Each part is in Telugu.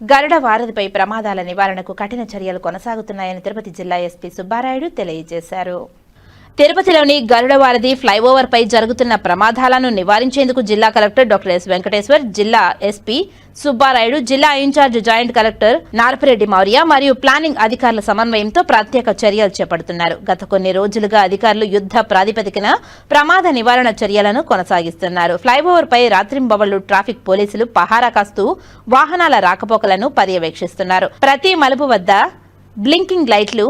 గరుడ వారధిపై ప్రమాదాల నివారణకు కఠిన చర్యలు కొనసాగుతున్నాయని తిరుపతి జిల్లా ఎస్పీ సుబ్బారాయుడు తెలియజేశారు. తిరుపతిలోని గరుడ వారధి ఫ్లైఓవర్ పై జరుగుతున్న ప్రమాదాలను నివారించేందుకు జిల్లా కలెక్టర్ డాక్టర్ ఎస్ వెంకటేశ్వర్ జిల్లా ఎస్పీ సుబ్బారాయుడు జిల్లా in-charge joint collector Narpireddy Maurya మరియు ప్లానింగ్ అధికారుల సమన్వయంతో ప్రత్యేక చర్యలు చేపడుతున్నారు. గత కొన్ని రోజులుగా అధికారులు యుద్ధ ప్రాతిపదికన ప్రమాద నివారణ చర్యలను కొనసాగిస్తున్నారు. ఫ్లైఓవర్ పై రాత్రింబవళ్ళు ట్రాఫిక్ పోలీసులు పహారా కాస్తూ వాహనాల రాకపోకలను పర్యవేక్షిస్తున్నారు. ప్రతి మలుపు వద్ద బ్లింకింగ్ లైట్లు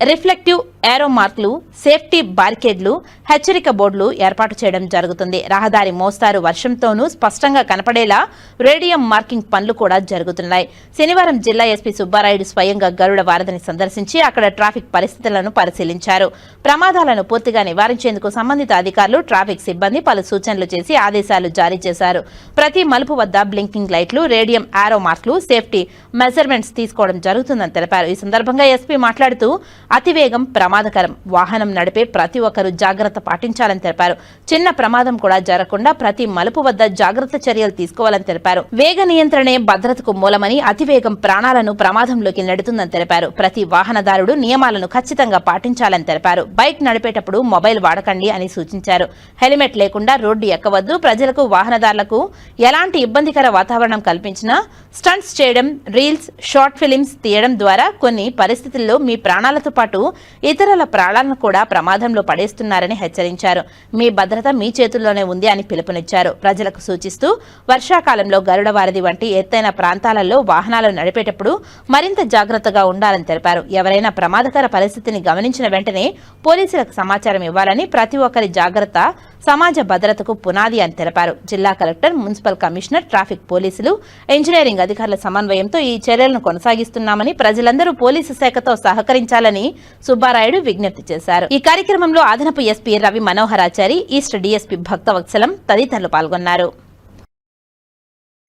రిఫ్లెక్టివ్ ఏరో మార్క్లు సేఫ్టీ బారికేడ్లు హెచ్చరిక బోర్డులు ఏర్పాటు చేయడం జరుగుతుంది. రహదారి మోస్తారు వర్షంతోనూ స్పష్టంగా కనపడేలా రేడియం మార్కింగ్ పనులు కూడా జరుగుతున్నాయి. శనివారం జిల్లా ఎస్పీ సుబ్బారాయుడు స్వయంగా గరుడ వారధిని సందర్శించి అక్కడ ట్రాఫిక్ పరిస్థితులను పరిశీలించారు. ప్రమాదాలను పూర్తిగా నివారించేందుకు సంబంధిత అధికారులు ట్రాఫిక్ సిబ్బంది పలు సూచనలు చేసి ఆదేశాలు జారీ చేశారు. ప్రతి మలుపు వద్ద బ్లింకింగ్ లైట్లు రేడియం ఆరో మార్కులు సేఫ్టీ మెజర్మెంట్స్ తీసుకోవడం జరుగుతుందని తెలిపారు. ఈ సందర్భంగా ఎస్పీ మాట్లాడుతూ అతివేగం ప్రమాదకరం. వాహనం నడిపే ప్రతి ఒక్కరూ జాగ్రత్త పాటించాలని తెలిపారు. చిన్న ప్రమాదం కూడా జరగకుండా ప్రతి మలుపు వద్ద జాగ్రత్త చర్యలు తీసుకోవాలని తెలిపారు. వేగ నియంత్రణే భద్రతకు మూలమని అతివేగం ప్రాణాలను ప్రమాదంలోకి నెడుతుందని తెలిపారు. ప్రతి వాహనదారుడు నియమాలను ఖచ్చితంగా పాటించాలని తెలిపారు. బైక్ నడిపేటప్పుడు మొబైల్ వాడకండి అని సూచించారు. హెల్మెట్ లేకుండా రోడ్డు ఎక్కవద్దు. ప్రజలకు వాహనదారులకు ఎలాంటి ఇబ్బందికర వాతావరణం కల్పించినా స్టంట్స్ చేయడం రీల్స్ షార్ట్ ఫిలిమ్స్ తీయడం ద్వారా కొన్ని పరిస్థితుల్లో మీ ప్రాణాలతో పాటు ఇతరుల ప్రాణాలను కూడా ప్రమాదంలో పడేస్తున్నారని హెచ్చరించారు. మీ భద్రత మీ చేతుల్లోనే ఉంది అని పిలుపునిచ్చారు. ప్రజలకు సూచిస్తూ వర్షాకాలంలో గరుడ వారధి వంటి ఎత్తైన ప్రాంతాలలో వాహనాలు నడిపేటప్పుడు మరింత జాగ్రత్తగా ఉండాలని తెలిపారు. ఎవరైనా ప్రమాదకర పరిస్థితిని గమనించిన వెంటనే పోలీసులకు సమాచారం ఇవ్వాలని ప్రతి ఒక్కరి జాగ్రత్త సమాజ భద్రతకు పునాది అని తెలిపారు. జిల్లా కలెక్టర్ మున్సిపల్ కమిషనర్ ట్రాఫిక్ పోలీసులు ఇంజనీరింగ్ అధికారుల సమన్వయంతో ఈ చర్యలను కొనసాగిస్తున్నామని ప్రజలందరూ పోలీసు శాఖతో సహకరించాలని సుబ్బారాయుడు విజ్ఞప్తి చేశారు. ఈ కార్యక్రమంలో అదనపు SP Ravi Manoharachari east DSP Bhaktavatsalam తదితరులు పాల్గొన్నారు.